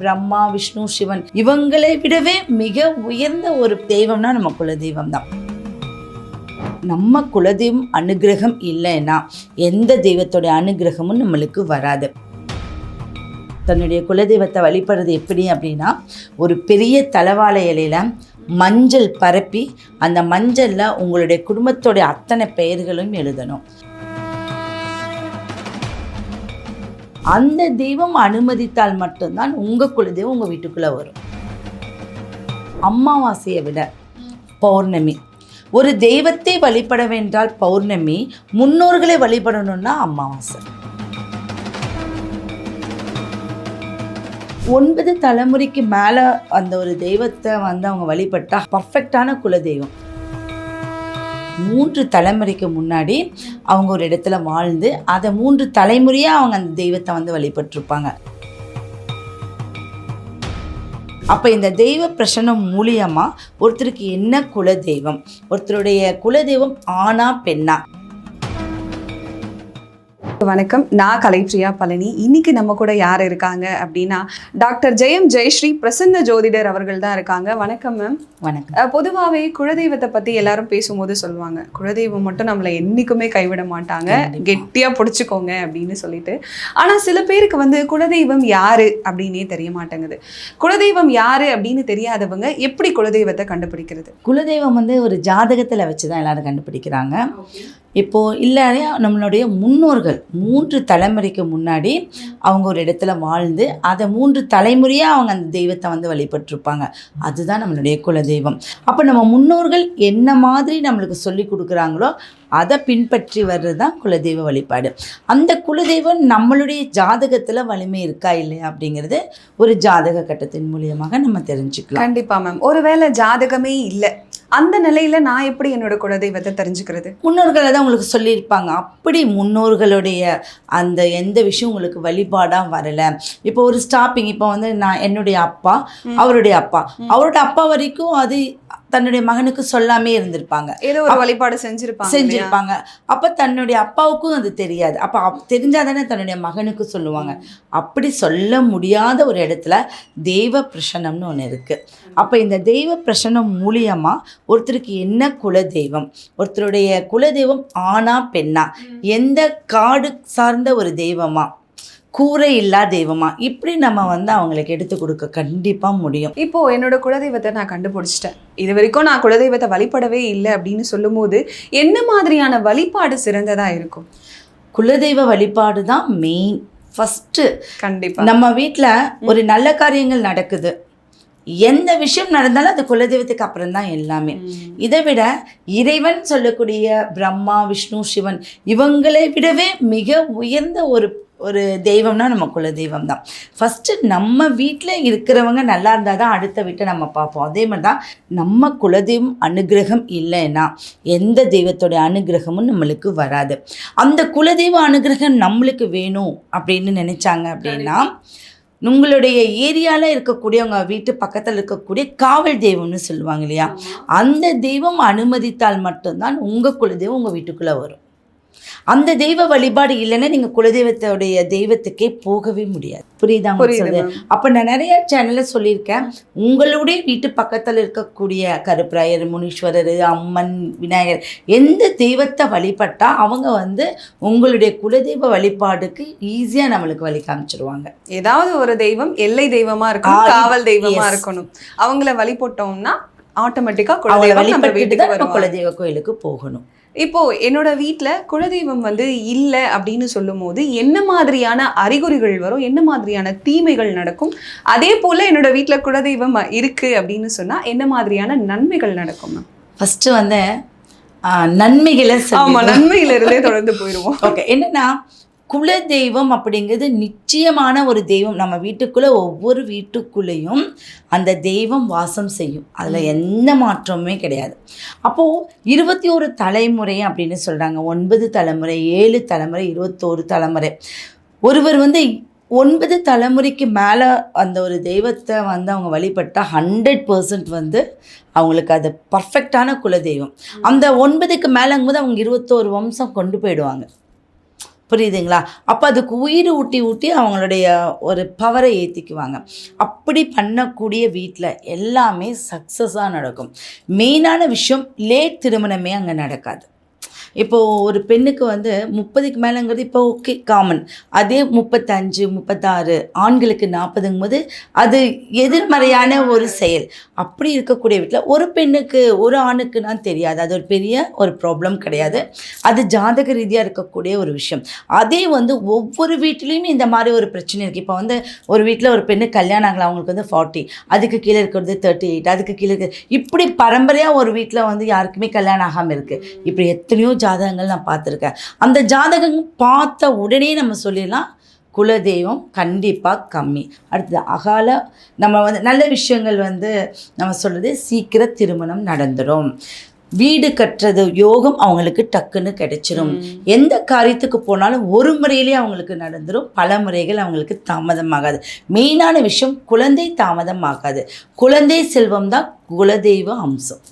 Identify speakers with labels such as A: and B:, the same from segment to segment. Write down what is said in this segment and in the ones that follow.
A: பிரம்மா விஷ்ணு சிவன் இவங்களை விடவே மிக உயர்ந்த ஒரு தெய்வம்னா நம்ம குலதெய்வம் தான். நம்ம குலதெய்வம் அனுகிரகம் இல்லைன்னா எந்த தெய்வத்தோட அனுகிரகமும் நம்மளுக்கு வராது. தன்னுடைய குலதெய்வத்தை வழிபடுறது எப்படி அப்படின்னா ஒரு பெரிய தலவாழை இலையில மஞ்சள் பரப்பி அந்த மஞ்சளில் உங்களுடைய குடும்பத்தோட அத்தனை பெயர்களும் எழுதணும். அந்த தெய்வம் அனுமதித்தால் மட்டும்தான் உங்கள் குலதெய்வம் உங்கள் வீட்டுக்குள்ளே வரும். அமாவாசையை விட பௌர்ணமி. ஒரு தெய்வத்தை வழிபட வேண்டால் பௌர்ணமி முன்னோர்களை வழிபடணும்னா அமாவாசை ஒன்பது தலைமுறைக்கு மேலே அந்த ஒரு தெய்வத்தை வந்து அவங்க வழிபட்டா பர்ஃபெக்டான குலதெய்வம். மூன்று தலைமுறைக்கு முன்னாடி அவங்க ஒரு இடத்துல வாழ்ந்து அதை மூன்று தலைமுறையாக அவங்க அந்த தெய்வத்தை வந்து வழிபட்டிருப்பாங்க. அப்போ இந்த தெய்வ பிரசனம் மூலியமாக ஒருத்தருக்கு என்ன குலதெய்வம்? ஒருத்தருடைய குலதெய்வம் ஆணா பெண்ணா?
B: வணக்கம். நான் கலைப்ரியா பழனி. இன்னைக்கு நம்ம கூட யார் இருக்காங்க அப்படின்னா டாக்டர் ஜெயம் ஜெயஸ்ரீ பிரசன்ன ஜோதிடர் அவர்கள் தான் இருக்காங்க. வணக்கம் மேம்
A: வணக்கம்.
B: பொதுவாகவே குலதெய்வத்தை பத்தி எல்லாரும் பேசும்போது சொல்லுவாங்க. குலதெய்வம் மட்டும் நம்மளை என்னைக்குமே கைவிட மாட்டாங்க. கெட்டியா பிடிச்சிக்கோங்க அப்படின்னு சொல்லிட்டு. ஆனா சில பேருக்கு வந்து குலதெய்வம் யாரு அப்படின்னே தெரிய மாட்டேங்குது. குலதெய்வம் யாரு அப்படின்னு தெரியாதவங்க எப்படி குலதெய்வத்தை கண்டுபிடிக்கிறது?
A: குலதெய்வம் வந்து ஒரு ஜாதகத்தில் வச்சு தான் எல்லாரும் கண்டுபிடிக்கிறாங்க. இப்போது இல்லையா நம்மளுடைய முன்னோர்கள் மூன்று தலைமுறைக்கு முன்னாடி அவங்க ஒரு இடத்துல வாழ்ந்து அதை மூன்று தலைமுறையாக அவங்க அந்த தெய்வத்தை வந்து வழிபட்டிருப்பாங்க. அதுதான் நம்மளுடைய குலதெய்வம். அப்போ நம்ம முன்னோர்கள் என்ன மாதிரி நம்மளுக்கு சொல்லி கொடுக்குறாங்களோ அதை பின்பற்றி வர்றது தான் குலதெய்வ வழிபாடு. அந்த குலதெய்வம் நம்மளுடைய ஜாதகத்தில் வலிமை இருக்கா இல்லையா அப்படிங்கிறது ஒரு ஜாதக கட்டத்தின் மூலியமாக நம்ம தெரிஞ்சுக்கலாம்.
B: கண்டிப்பாக மேம். ஒருவேளை ஜாதகமே இல்லை. அந்த நிலையில நான் எப்படி என்னோட குலதெய்வத்தை தெரிஞ்சுக்கிறது?
A: முன்னோர்கள் தான் உங்களுக்கு சொல்லியிருப்பாங்க. அப்படி முன்னோர்களுடைய அந்த எந்த விஷயம் உங்களுக்கு வழிபாடாக வரலை. இப்போ ஒரு ஸ்டாப்பிங் இப்போ வந்து நான் என்னுடைய அப்பா அவருடைய அப்பா. அவரோட அப்பா வரைக்கும் அது தன்னுடைய மகனுக்கு சொல்லாமே இருந்திருப்பாங்க.
B: ஏதோ ஒரு வழிபாடு செஞ்சிருப்பாங்க?
A: செஞ்சிருப்பாங்க. அப்போ தன்னுடைய அப்பாவுக்கும் அது தெரியாது. அப்போ அப் தெரிஞ்சாதானே தன்னுடைய மகனுக்கு சொல்லுவாங்க. அப்படி சொல்ல முடியாத ஒரு இடத்துல தெய்வ பிரசனம்னு ஒன்று இருக்குது அப்போ இந்த தெய்வ பிரசனம் மூலியமாக ஒருத்தருக்கு என்ன குலதெய்வம் ஒருத்தருடைய குலதெய்வம் ஆணா பெண்ணா? எந்த காடு சார்ந்த ஒரு தெய்வமா? கூரை இல்லா தெய்வமா? இப்படி நம்ம வந்து அவங்களுக்கு எடுத்து கொடுக்க கண்டிப்பாக முடியும்.
B: இப்போ என்னோட குலதெய்வத்தை நான் கண்டுபிடிச்சிட்டேன். இது வரைக்கும் நான் குலதெய்வத்தை வழிபடவே இல்லை அப்படின்னு சொல்லும்போது என்ன மாதிரியான வழிபாடு சிறந்ததா இருக்கும்?
A: குலதெய்வ வழிபாடு தான் மெயின் ஃபஸ்ட்டு
B: கண்டிப்பா.
A: நம்ம வீட்டில் ஒரு நல்ல காரியங்கள் நடக்குது. எந்த விஷயம் நடந்தாலும் அது குலதெய்வத்துக்கு அப்புறம் தான் எல்லாமே. இதை விட இறைவன் சொல்லக்கூடிய பிரம்மா விஷ்ணு சிவன் இவங்களை விடவே மிக உயர்ந்த ஒரு ஒரு தெய்வம்னா நம்ம குலதெய்வம் தான். ஃபஸ்ட்டு நம்ம வீட்டில் இருக்கிறவங்க நல்லா இருந்தால் தான் அடுத்த வீட்டை நம்ம பார்ப்போம். அதே மாதிரி தான் நம்ம குலதெய்வம் அனுகிரகம் இல்லைன்னா எந்த தெய்வத்தோட அனுகிரகமும் நம்மளுக்கு வராது. அந்த குலதெய்வ அனுகிரகம் நம்மளுக்கு வேணும் அப்படின்னு நினச்சாங்க அப்படின்னா உங்களுடைய ஏரியாவில் இருக்கக்கூடிய உங்கள் வீட்டு பக்கத்தில் இருக்கக்கூடிய காவல் தெய்வம்னு சொல்லுவாங்க இல்லையா? அந்த தெய்வம் அனுமதித்தால் மட்டும்தான் உங்கள் குலதெய்வம் உங்கள் வீட்டுக்குள்ளே வரும். அந்த தெய்வ வழிபாடு இல்லைன்னா நீங்கள் குலதெய்வத்தோடைய தெய்வத்துக்கே போகவே முடியாது. புரியுதா
B: புரியுது
A: அப்போ நான் நிறைய சேனலில் சொல்லியிருக்கேன். உங்களுடைய வீட்டு பக்கத்தில் இருக்கக்கூடிய கருப்பராயர் முனீஸ்வரர் அம்மன் விநாயகர் எந்த தெய்வத்தை வழிபட்டா அவங்க வந்து உங்களுடைய குலதெய்வ வழிபாடுக்கு ஈஸியாக நம்மளுக்கு வழி காமிச்சிருவாங்க.
B: ஏதாவது ஒரு தெய்வம் எல்லை தெய்வமா இருக்கணும் காவல் தெய்வமா
A: yes.
B: இருக்கணும். அவங்கள வழிபட்டோம்னா ஆட்டோமேட்டிக்கா
A: அவங்கள
B: குலதெய்வம் நம்ம வீட்டுக்கு
A: குலதெய்வ கோயிலுக்கு போகணும்.
B: இப்போ என்னோட வீட்ல குலதெய்வம் வந்து இல்ல அப்படின்னு சொல்லும்போது என்ன மாதிரியான அறிகுறிகள் வரும்? என்ன மாதிரியான தீமைகள் நடக்கும்? அதே போல என்னோட வீட்ல குலதெய்வம் இருக்கு அப்படின்னு சொன்னா என்ன மாதிரியான நன்மைகள் நடக்கும்?
A: ஃபஸ்ட்டு வந்து நன்மைகளை
B: ஆமா
A: சொல்லி
B: நன்மையில இருந்தே தொடர்ந்து போயிருவோம்.
A: ஓகே என்னன்னா குல தெய்வம் அப்படிங்கிறது நிச்சயமான ஒரு தெய்வம். நம்ம வீட்டுக்குள்ளே ஒவ்வொரு வீட்டுக்குள்ளேயும் அந்த தெய்வம் வாசம் செய்யும். அதில் எந்த மாற்றமுமே கிடையாது. அப்போது இருபத்தி ஒரு தலைமுறை அப்படின்னு சொல்கிறாங்க ஒன்பது தலைமுறை ஏழு தலைமுறை இருபத்தோரு தலைமுறை. ஒருவர் வந்து ஒன்பது தலைமுறைக்கு மேலே அந்த ஒரு தெய்வத்தை வந்து அவங்க வழிபட்டால் ஹண்ட்ரட் பர்சன்ட் வந்து அவங்களுக்கு அது பர்ஃபெக்டான குலதெய்வம். அந்த ஒன்பதுக்கு மேலேங்கும்போது அவங்க இருபத்தோரு வம்சம் கொண்டு போயிடுவாங்க. புரியுதுங்களா? அப்போ அதுக்கு உயிர் ஊட்டி ஊட்டி அவங்களுடைய ஒரு பவரை ஏற்றிக்குவாங்க அப்படி பண்ணக்கூடிய வீட்டில் எல்லாமே சக்ஸஸாக நடக்கும். மெயினான விஷயம் லேட் திருமணமே அங்கே நடக்காது. இப்போது ஒரு பெண்ணுக்கு வந்து முப்பதுக்கு மேலேங்கிறது இப்போ ஓகே காமன் அதே முப்பத்தஞ்சு முப்பத்தாறு ஆண்களுக்கு நாற்பதுங்கும் போது அது எதிர்மறையான ஒரு செயல். அப்படி இருக்கக்கூடிய வீட்டில் ஒரு பெண்ணுக்கு ஒரு ஆணுக்குன்னா தெரியாது. அது ஒரு பெரிய ஒரு ப்ராப்ளம் கிடையாது. அது ஜாதக ரீதியாக இருக்கக்கூடிய ஒரு விஷயம். அதே வந்து ஒவ்வொரு வீட்லேயுமே இந்த மாதிரி ஒரு பிரச்சனை இருக்குது இப்போ வந்து ஒரு வீட்டில் ஒரு பெண்ணு கல்யாணம் ஆகலாம் அவங்களுக்கு வந்து ஃபார்ட்டி அதுக்கு கீழே இருக்கிறது தேர்ட்டி எயிட் அதுக்கு கீழே இருக்கு. இப்படி பரம்பரையாக ஒரு வீட்டில் வந்து யாருக்குமே கல்யாணம் ஆகாமல் இருக்குது இப்படி எத்தனையோ ஜாதகங்கள் நான் பார்த்துருக்கேன். அந்த ஜாதகம் பார்த்த உடனே நம்ம சொல்லிடலாம் குலதெய்வம் கண்டிப்பாக கம்மி. அடுத்தது அகால நம்ம வந்து நல்ல விஷயங்கள் வந்து நம்ம சொல்கிறது சீக்கிர திருமணம் நடந்துடும் வீடு கட்டுறது யோகம் அவங்களுக்கு டக்குன்னு கிடைச்சிரும். எந்த காரியத்துக்கு போனாலும் ஒரு முறையிலேயே அவங்களுக்கு நடந்துரும். பல முறைகள் அவங்களுக்கு தாமதமாகாது. மெயினான விஷயம் குழந்தை தாமதமாகாது. குழந்தை செல்வம் தான் குலதெய்வ அம்சம்.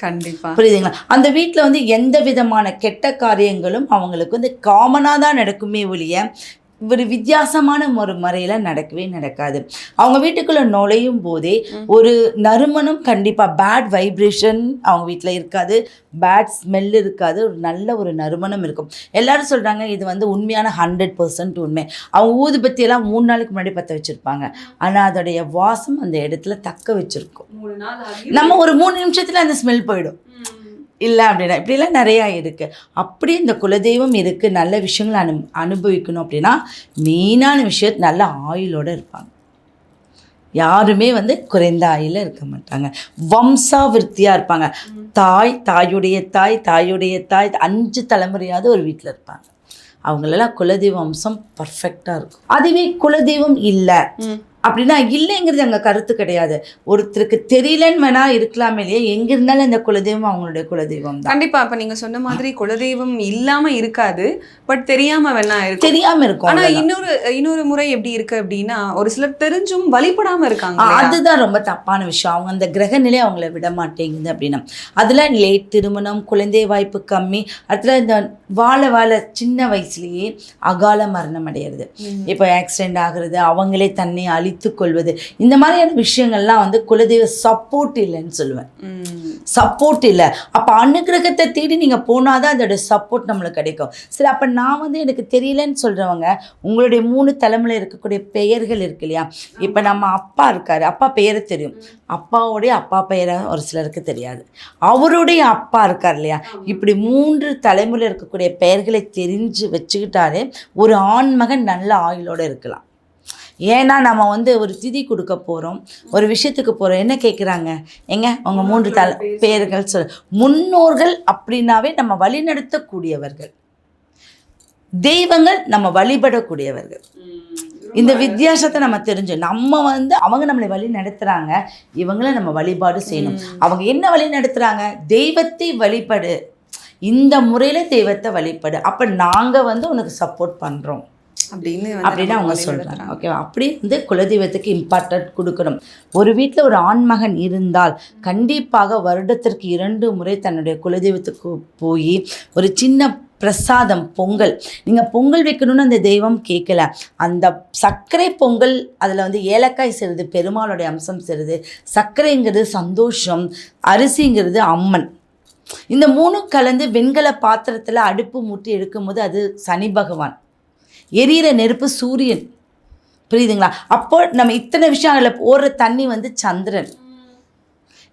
B: கண்டிப்பா.
A: புரியுதுங்களா? அந்த வீட்டில் வந்து எந்த விதமான கெட்ட காரியங்களும் அவங்களுக்கு வந்து காமனாக தான் நடக்குமே ஒழிய ஒரு வித்தியாசமான ஒரு முறையில் நடக்கவே நடக்காது. அவங்க வீட்டுக்குள்ளே நுழையும் போதே ஒரு நறுமணம் கண்டிப்பாக பேட் வைப்ரேஷன் அவங்க வீட்டில் இருக்காது. பேட் ஸ்மெல் இருக்காது. ஒரு நல்ல ஒரு நறுமணம் இருக்கும். எல்லாரும் சொல்கிறாங்க இது வந்து உண்மையான ஹண்ட்ரட் பர்சன்ட் உண்மை. அவங்க ஊதுபத்தியெல்லாம் மூணு நாளுக்கு முன்னாடி பற்ற வச்சுருப்பாங்க. ஆனால் அதோடைய வாசம் அந்த இடத்துல தக்க வச்சுருக்கும். நம்ம ஒரு மூணு நிமிஷத்தில் அந்த ஸ்மெல் போயிடும். இல்லை அப்படின்னா இப்படிலாம் நிறையா இருக்குது அப்படி இந்த குலதெய்வம் இருக்குது நல்ல விஷயங்களை அனு அனுபவிக்கணும் அப்படின்னா மெயினான விஷயம் நல்ல ஆயுளோடு இருப்பாங்க. யாருமே வந்து குறைந்த ஆயில இருக்க மாட்டாங்க. வம்சாவிருத்தியாக இருப்பாங்க. தாய் தாயுடைய தாய் தாயுடைய தாய் அஞ்சு தலைமுறையாவது ஒரு வீட்டில் இருப்பாங்க. அவங்களெல்லாம் குலதெய்வ வம்சம் பர்ஃபெக்டாக இருக்கும். அதுவே குலதெய்வம் இல்லை. அப்படின்னா இல்லைங்கிறது அங்கே கருத்து கிடையாது. ஒருத்தருக்கு தெரியலன்னு வேணா இருக்கலாமே இல்லையா? எங்க இருந்தாலும் இந்த குலதெய்வம் அவங்களுடைய குலதெய்வம் தான்.
B: கண்டிப்பா அப்ப நீங்க சொன்ன மாதிரி குலதெய்வம் இல்லாம இருக்காது பட் தெரியாம வேணா இருக்கும்.
A: தெரியாம இருக்கும்
B: ஆனா. இன்னொரு இன்னொரு முறை எப்படி இருக்கு அப்படின்னா ஒரு சிலர் தெரிஞ்சும் வழிபடாம இருக்காங்க?
A: அதுதான் ரொம்ப தப்பான விஷயம். அவங்க அந்த கிரக நிலை அவங்கள விட மாட்டேங்குது அப்படின்னா. அதில் லேட் திருமணம் குழந்தை வாய்ப்பு கம்மி அதில் இந்த வாழ வாழ சின்ன வயசுலயே அகால மரணம் அடையிறது. இப்போ ஆக்சிடென்ட் ஆகுறது அவங்களே தன்னை அழித்து கொள்வது இந்த மாதிரியான விஷயங்கள்லாம் வந்து குலதெய்வ சப்போர்ட் இல்லைன்னு சொல்லுவேன். சப்போர்ட் இல்லை. அப்போ அனுகிரகத்தை தேடி நீங்கள் போனாதான் அதோட சப்போர்ட் நம்மளுக்கு கிடைக்கும். சரி அப்போ நான் வந்து எனக்கு தெரியலன்னு சொல்கிறவங்க உங்களுடைய மூணு தலைமுறை இருக்கக்கூடிய பெயர்கள் இருக்கு இல்லையா? இப்போ நம்ம அப்பா இருக்காரு. அப்பா பெயரை தெரியும். அப்பாவுடைய அப்பா பெயரை ஒரு சிலருக்கு தெரியாது. அவருடைய அப்பா இருக்கார் இல்லையா? இப்படி மூன்று தலைமுறை இருக்கக்கூடிய பெயர்களை தெரிஞ்சு வச்சுக்கிட்டாலே ஒரு ஆண்மகன் நல்ல ஆயுளோடு இருக்கலாம். ஏன்னா நம்ம வந்து ஒரு திதி கொடுக்க போகிறோம் ஒரு விஷயத்துக்கு போகிறோம் என்ன கேட்குறாங்க எங்க உங்கள் மூன்று தல பேர்கள் சொல் முன்னோர்கள் அப்படின்னாவே நம்ம வழிநடத்தக்கூடியவர்கள். தெய்வங்கள் நம்ம வழிபடக்கூடியவர்கள். இந்த வித்தியாசத்தை நம்ம தெரிஞ்சு நம்ம வந்து அவங்க நம்மளை வழி நடத்துகிறாங்க இவங்கள நம்ம வழிபாடு செய்யணும். அவங்க என்ன வழி நடத்துகிறாங்க தெய்வத்தை வழிபடு. இந்த முறையில் தெய்வத்தை வழிபடு. அப்போ நாங்கள் வந்து உனக்கு சப்போர்ட் பண்ணுறோம்
B: அப்படின்னு
A: அப்படின்னு அவங்க சொல்கிறாங்க. ஓகேவா அப்படி வந்து குலதெய்வத்துக்கு இம்பார்ட்டன்ட் கொடுக்கணும். ஒரு வீட்டில் ஒரு ஆண்மகன் இருந்தால் கண்டிப்பாக வருடத்திற்கு இரண்டு முறை தன்னுடைய குலதெய்வத்துக்கு போய் ஒரு சின்ன பிரசாதம் பொங்கல். நீங்கள் பொங்கல் வைக்கணும்னு அந்த தெய்வம் கேட்கல அந்த சர்க்கரை பொங்கல் அதில் வந்து ஏலக்காய் சேருது பெருமாளுடைய அம்சம் சேருது சர்க்கரைங்கிறது சந்தோஷம் அரிசிங்கிறது அம்மன். இந்த மூணும் கலந்து வெண்கல பாத்திரத்தில் அடுப்பு மூட்டி எடுக்கும்போது அது சனி பகவான். எரியிற நெருப்பு சூரியன். புரியுதுங்களா? அப்போ நம்ம இத்தனை விஷயம் அதில் ஓடுற தண்ணி வந்து சந்திரன்.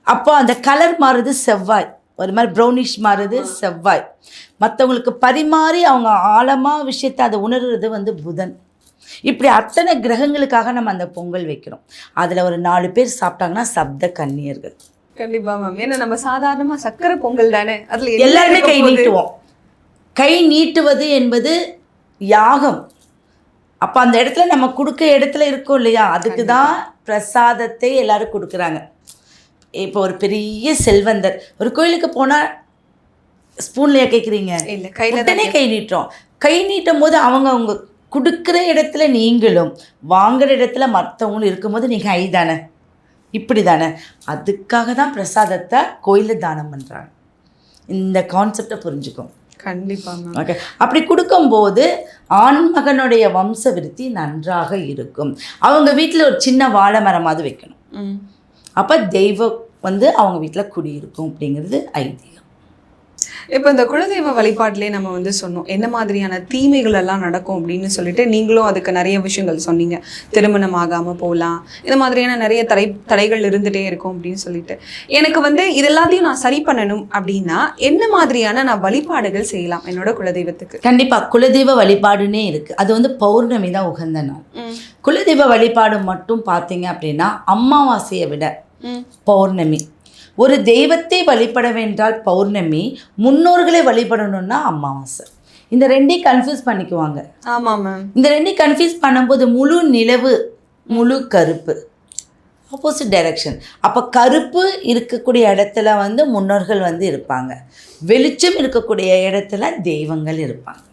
A: அப்போ அந்த கலர் மாறுது செவ்வாய். ஒரு மாதிரி ப்ரௌனிஷ் மாறுது செவ்வாய். மற்றவங்களுக்கு பரிமாறி அவங்க ஆழமாக விஷயத்தை அதை உணர்றது வந்து புதன். இப்படி அத்தனை கிரகங்களுக்காக நம்ம அந்த பொங்கல் வைக்கிறோம். அதில் ஒரு நாலு பேர் சாப்பிட்டாங்கன்னா சப்த கன்னியர்கள்.
B: கண்டிப்பா மேம் ஏன்னா நம்ம சாதாரணமா சக்கரை பொங்கல் தானே? அதுல
A: எல்லாருமே கை? நீட்டுவோம். கை நீட்டுவது என்பது யாகம். அப்போ அந்த இடத்துல நம்ம கொடுக்க இடத்துல இருக்கோம் இல்லையா? அதுக்கு தான் பிரசாதத்தை எல்லாரும் கொடுக்குறாங்க. இப்போ ஒரு பெரிய செல்வந்தர் ஒரு கோயிலுக்கு போனால் ஸ்பூன்லையா கேட்குறீங்க
B: இல்ல கையில
A: உடனே கை நீட்டுறோம். கை நீட்டும் போது அவங்க அவங்க கொடுக்குற இடத்துல நீங்களும் வாங்குற இடத்துல மற்றவங்களும் இருக்கும்போது நீங்கள் ஐ தானே? இப்படி தானே? அதுக்காக தான் பிரசாதத்தை கோயிலில் தானம் பண்ணுறாங்க இந்த கான்செப்டை புரிஞ்சுக்கும்
B: கண்டிப்பா மேம்
A: ஓகே. அப்படி கொடுக்கும்போது ஆண்மகனுடைய வம்ச விருத்தி நன்றாக இருக்கும். அவங்க வீட்டில் ஒரு சின்ன வாழை மரமாவது வைக்கணும். அப்போ தெய்வம் வந்து அவங்க வீட்டில் குடியிருக்கும் அப்படிங்கிறது ஐதீகம்.
B: இப்போ இந்த குலதெய்வ வழிபாட்டிலே நம்ம வந்து சொன்னோம் என்ன மாதிரியான தீமைகள் எல்லாம் நடக்கும் அப்படின்னு சொல்லிட்டு நீங்களும் அதுக்கு நிறைய விஷயங்கள் சொன்னீங்க. திருமணம் ஆகாம போகலாம் இந்த மாதிரியான நிறைய தடை தடைகள் இருந்துட்டே இருக்கும் அப்படின்னு சொல்லிட்டு. எனக்கு வந்து இது எல்லாத்தையும் நான் சரி பண்ணணும் அப்படின்னா என்ன மாதிரியான நான் வழிபாடுகள் செய்யலாம் என்னோட குலதெய்வத்துக்கு?
A: கண்டிப்பாக குலதெய்வ வழிபாடுனே இருக்குது அது வந்து பௌர்ணமி தான் உகந்த நாள். குலதெய்வ வழிபாடு மட்டும் பார்த்தீங்க அப்படின்னா அமாவாசையை விட பௌர்ணமி. ஒரு தெய்வத்தை வழிபட வேண்டால் பௌர்ணமி முன்னோர்களை வழிபடணும்னா அமாவாசை. இந்த ரெண்டையும் கன்ஃபியூஸ் பண்ணிக்குவாங்க.
B: ஆமா மேம்
A: இந்த ரெண்டையும் கன்ஃபியூஸ் பண்ணும்போது முழு நிலவு முழு கருப்பு. ஆப்போசிட் டைரக்ஷன் அப்போ கருப்பு இருக்கக்கூடிய இடத்துல வந்து முன்னோர்கள் வந்து இருப்பாங்க. வெளிச்சம் இருக்கக்கூடிய இடத்துல தெய்வங்கள் இருப்பாங்க.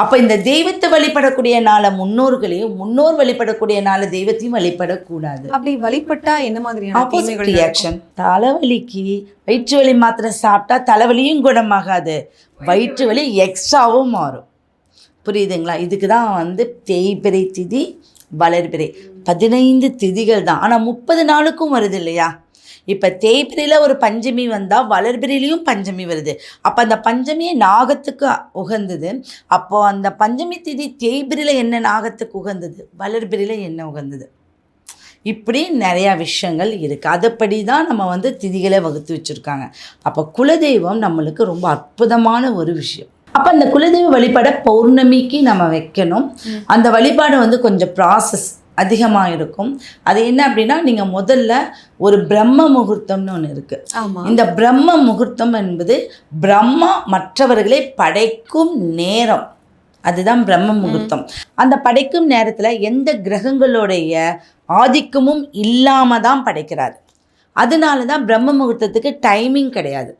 A: அப்போ இந்த தெய்வத்தை வழிபடக்கூடிய நாளை முன்னோர்களையும் முன்னோர் வழிபடக்கூடிய நாளை தெய்வத்தையும் வழிபடக்கூடாது.
B: அப்படி வழிபட்டா என்ன மாதிரியான நடக்கும்?
A: ரியாக்ஷன் தலைவலிக்கு வயிற்று வலி மாத்திரை சாப்பிட்டா தலைவலியும் குணமாகாது. வயிற்று வலி எக்ஸ்ட்ராவும் மாறும். புரியுதுங்களா? இதுக்கு தான் வந்து தேய்பிறை திதி வளர்பிறை பதினைந்து திதிகள் தான். ஆனால் முப்பது நாளுக்கும் வருது இல்லையா? இப்போ தேய்பிரையில் ஒரு பஞ்சமி வந்தால் வளர்பிறையிலையும் பஞ்சமி வருது. அப்போ அந்த பஞ்சமியே நாகத்துக்கு உகந்தது. அப்போது அந்த பஞ்சமி திதி தேய்பிரையில் என்ன நாகத்துக்கு உகந்தது? வளர்பிறையில் என்ன உகந்தது? இப்படி நிறையா விஷயங்கள் இருக்குது அதுபடி தான் நம்ம வந்து திதிகளை வகுத்து வச்சுருக்காங்க. அப்போ குலதெய்வம் நம்மளுக்கு ரொம்ப அற்புதமான ஒரு விஷயம். அப்போ அந்த குலதெய்வ வழிபாடை பௌர்ணமிக்கு நம்ம வைக்கணும். அந்த வழிபாடு வந்து கொஞ்சம் ப்ராசஸ் அதிகமாக இருக்கும் அது என்ன அப்படின்னா நீங்கள் முதல்ல ஒரு பிரம்ம முகூர்த்தம்னு ஒன்று இருக்குது இந்த பிரம்ம முகூர்த்தம் என்பது பிரம்மா மற்றவர்களை படைக்கும் நேரம். அதுதான் பிரம்ம முகூர்த்தம். அந்த படைக்கும் நேரத்தில் எந்த கிரகங்களுடைய ஆதிக்கமும் இல்லாமல் தான் படைக்கிறார். அதனால தான் பிரம்ம முகூர்த்தத்துக்கு டைமிங் கிடையாது.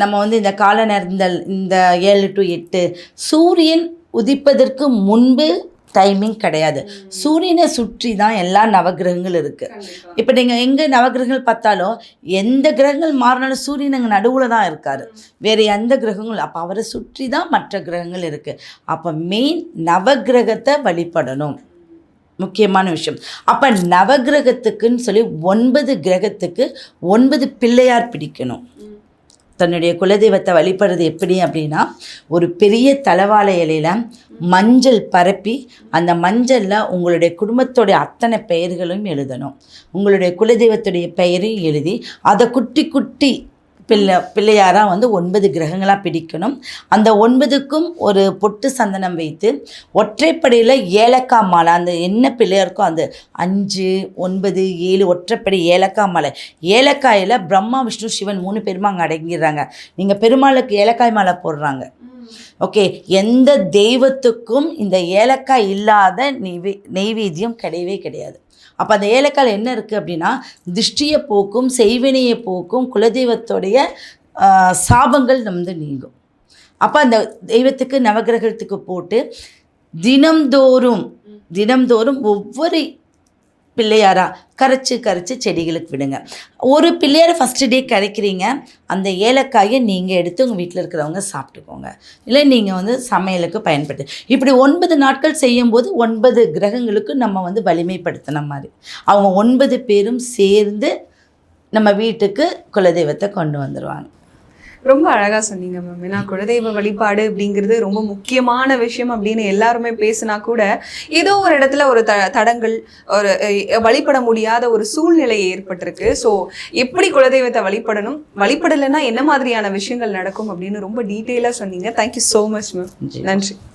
A: நம்ம வந்து இந்த கால நேரங்கள் இந்த ஏழு டு எட்டு சூரியன் உதிப்பதற்கு முன்பு டைமிங் கிடையாது. சூரியனை சுற்றி தான் எல்லா நவகிரகங்கள் இருக்குது இப்போ நீங்கள் எங்கே நவகிரகங்கள் பார்த்தாலும் எந்த கிரகங்கள் மாறினாலும் சூரியன் அங்கே நடுவில் தான் இருக்கார். வேறு எந்த கிரகங்களும் அப்போ அவரை சுற்றி தான் மற்ற கிரகங்கள் இருக்குது அப்போ மெயின் நவகிரகத்தை வழிபடணும். முக்கியமான விஷயம். அப்போ நவகிரகத்துக்குன்னு சொல்லி ஒன்பது கிரகத்துக்கு ஒன்பது பிள்ளையார் பிடிக்கணும். தன்னுடைய குலதெய்வத்தை வழிபடுறது எப்படி அப்படின்னா ஒரு பெரிய தலவாழை இலையில மஞ்சள் பரப்பி அந்த மஞ்சளில் உங்களுடைய குடும்பத்தோடைய அத்தனை பெயர்களும் எழுதணும். உங்களுடைய குலதெய்வத்துடைய பெயரையும் எழுதி அதை குட்டி குட்டி பிள்ளை பிள்ளையாராக வந்து ஒன்பது கிரகங்களாக பிடிக்கணும் அந்த ஒன்பதுக்கும் ஒரு பொட்டு சந்தனம் வைத்து ஒற்றைப்படையில் ஏலக்காய் மாலை அந்த என்ன பிள்ளையாருக்கோ அந்த அஞ்சு ஒன்பது ஏழு ஒற்றைப்படை ஏலக்காய் மாலை. ஏலக்காயில் பிரம்மா விஷ்ணு சிவன் மூணு பேருமா அங்கே அடங்கிடுறாங்க. நீங்கள் பெருமாளுக்கு ஏலக்காய் மாலை போடுறாங்க. ஓகே எந்த தெய்வத்துக்கும் இந்த ஏலக்காய் இல்லாத நெய்வே நெய்வேத்தியம் கிடையவே கிடையாது. அப்போ அந்த ஏலக்காயில் என்ன இருக்குது அப்படின்னா திருஷ்டியை போக்கும் செய்வினையை போக்கும் குலதெய்வத்தோடைய சாபங்கள் வந்து நீங்கும். அப்போ அந்த தெய்வத்துக்கு நவகிரகத்துக்கு போட்டு தினம்தோறும் தினம்தோறும் ஒவ்வொரு பிள்ளையாராக கரைச்சி கரைச்சி செடிகளுக்கு விடுங்க. ஒரு பிள்ளையாரை ஃபஸ்ட்டு டே கரைக்கிறீங்க. அந்த ஏலக்காயை நீங்கள் எடுத்து உங்கள் வீட்டில் இருக்கிறவங்க சாப்பிட்டுக்கோங்க. இல்லை நீங்கள் வந்து சமையலுக்கு பயன்படுத்து இப்படி ஒன்பது நாட்கள் செய்யும்போது ஒன்பது கிரகங்களுக்கு நம்ம வந்து வலிமைப்படுத்தின மாதிரி. அவங்க ஒன்பது பேரும் சேர்ந்து நம்ம வீட்டுக்கு குலதெய்வத்தை கொண்டு வந்துடுவாங்க
B: ரொம்ப அழகா சொன்னீங்க மேம் ஏன்னா குலதெய்வ வழிபாடு அப்படிங்கிறது ரொம்ப முக்கியமான விஷயம் அப்படின்னு எல்லாருமே பேசினா கூட ஏதோ ஒரு இடத்துல ஒரு த தடங்கள் ஒரு வழிபட முடியாத ஒரு சூழ்நிலை ஏற்பட்டிருக்கு. ஸோ எப்படி குலதெய்வத்தை வழிபடணும்? வழிபடலைன்னா என்ன மாதிரியான விஷயங்கள் நடக்கும் அப்படின்னு ரொம்ப டீட்டெயிலாக சொன்னீங்க. Thank you so much ma'am. நன்றி.